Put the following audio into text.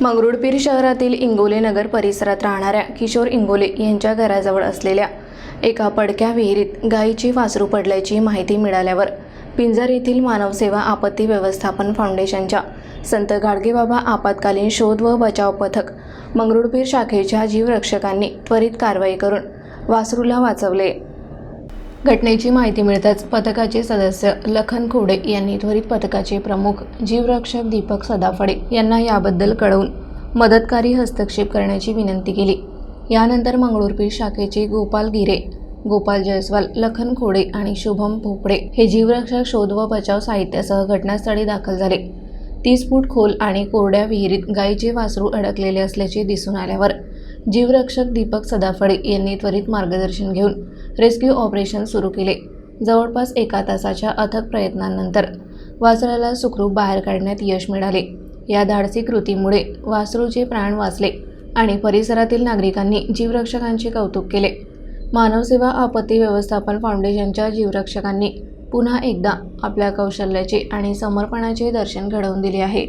मंगरुळपीर शहरातील इंगोले नगर परिसरात राहणाऱ्या किशोर इंगोले यांच्या घराजवळ असलेल्या एका पडक्या विहिरीत गायीची वासरू पडल्याची माहिती मिळाल्यावर पिंजर येथील मानवसेवा आपत्ती व्यवस्थापन फाउंडेशनच्या संत गाडगेबाबा आपत्कालीन शोध व बचाव पथक मंगरुळपीर शाखेच्या जीवरक्षकांनी त्वरित कारवाई करून वासरूला वाचवले. घटनेची माहिती मिळताच पथकाचे सदस्य लखन खोडे यांनी त्वरित पथकाचे प्रमुख जीवरक्षक दीपक सदाफडे यांना याबद्दल कळवून मदतकारी हस्तक्षेप करण्याची विनंती केली. यानंतर मंगळूरपीर शाखेचे गोपाल गिरे गोपाल जयस्वाल लखन खोडे आणि शुभम भोपडे हे जीवरक्षक शोध व बचाव साहित्यासह घटनास्थळी दाखल झाले. तीस फूट खोल आणि कोरड्या विहिरीत गायीचे वासरू अडकलेले असल्याचे दिसून आल्यावर जीवरक्षक दीपक सदाफडे यांनी त्वरित मार्गदर्शन घेऊन रेस्क्यू ऑपरेशन सुरू केले. जवळपास एका तासाच्या अथक प्रयत्नांनंतर वासराला सुखरूप बाहेर काढण्यात यश मिळाले. या धाडसी कृतीमुळे वासरूचे प्राण वाचले आणि परिसरातील नागरिकांनी जीवरक्षकांचे कौतुक केले. मानवसेवा आपत्ती व्यवस्थापन फाउंडेशनच्या जीवरक्षकांनी पुन्हा एकदा आपल्या कौशल्याचे आणि समर्पणाचे दर्शन घडवून दिले आहे.